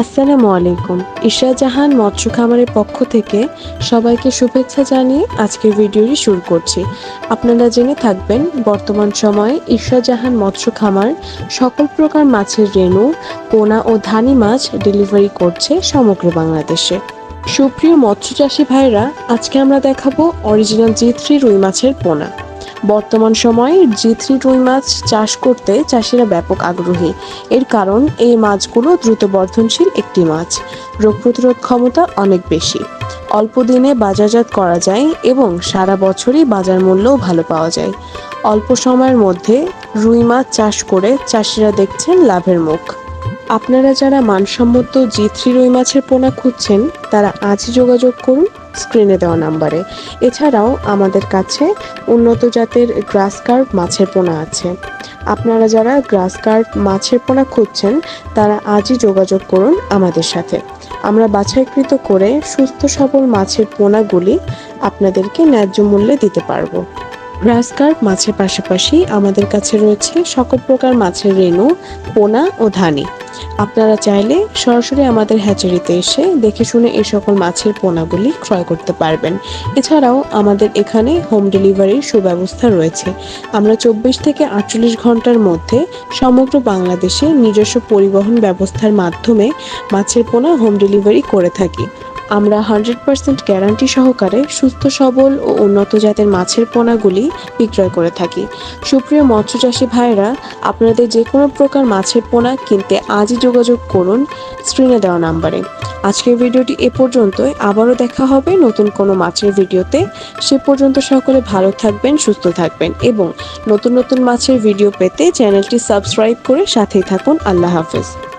আসসালামু আলাইকুম। ইশরা জাহান মৎস্য খামারের পক্ষ থেকে সবাইকে শুভেচ্ছা জানিয়ে আজকের ভিডিওটি শুরু করছি। আপনারা জেনে থাকবেন, বর্তমান সময়ে ইশরা জাহান মৎস্য খামার সকল প্রকার মাছের রেণু, পোনা ও ধানি মাছ ডেলিভারি করছে সমগ্র বাংলাদেশে। সুপ্রিয় মৎস্য চাষী ভাইরা আজকে আমরা দেখাবো অরিজিনাল জি থ্রি রুই মাছের পোনা। বর্তমান সময়ে জি থ্রি রুই মাছ চাষ করতে চাষিরা ব্যাপক আগ্রহী। এর কারণ, এই মাছগুলো দ্রুত বর্ধনশীল একটি মাছ। রোগ প্রতিরোধ ক্ষমতা অনেক বেশি। অল্প দিনে বাজারজাত করা যায় এবং সারা বছরই বাজার মূল্যও ভালো পাওয়া যায়। অল্প সময়ের মধ্যে রুই মাছ চাষ করে চাষিরা দেখছেন লাভের মুখ। আপনারা যারা মানসম্মত জি থ্রি রুই মাছের পোনা খুঁজছেন, তারা আজই যোগাযোগ করুন। স্ক্রিনে দেওয়া নাম্বারে। এছাড়াও আমাদের কাছে উন্নত জাতের গ্রাস কার্প মাছের পোনা আছে। আপনারা যারা গ্রাস কার্প মাছের পোনা খুঁজছেন, তারা আজই যোগাযোগ করুন আমাদের সাথে। আমরা বাছাইকৃত করে সুস্থ সবল মাছের পোনাগুলি আপনাদেরকে ন্যায্য মূল্যে দিতে পারব। গ্রাস কার্প মাছের পাশাপাশি আমাদের কাছে রয়েছে সকল প্রকার মাছের রেণু, পোনা ও ধানি। আপনারা চাইলে সরাসরি আমাদের হ্যাচারিতে এসে দেখে শুনে এই সকল মাছের পোনাগুলি ক্রয় করতে পারবেন। এছাড়াও আমাদের এখানে হোম ডেলিভারির সুব্যবস্থা রয়েছে। আমরা চব্বিশ থেকে আটচল্লিশ ঘণ্টার মধ্যে সমগ্র বাংলাদেশে নিজস্ব পরিবহন ব্যবস্থার মাধ্যমে মাছের পোনা হোম ডেলিভারি করে থাকি। আমরা হান্ড্রেড পার্সেন্ট গ্যারান্টি সহকারে সুস্থ, সবল ও উন্নত জাতের মাছের পোনাগুলি বিক্রয় করে থাকি। সুপ্রিয় মৎস্য চাষী ভাইরা আপনাদের যে কোনো প্রকার মাছের পোনা কিনতে আজই যোগাযোগ করুন স্ক্রিনে দেওয়া নাম্বারে। আজকের ভিডিওটি এ পর্যন্তই। আবারও দেখা হবে নতুন কোনো মাছের ভিডিওতে। সে পর্যন্ত সকলে ভালো থাকবেন, সুস্থ থাকবেন এবং নতুন নতুন মাছের ভিডিও পেতে চ্যানেলটি সাবস্ক্রাইব করে সাথেই থাকুন। আল্লাহ হাফেজ।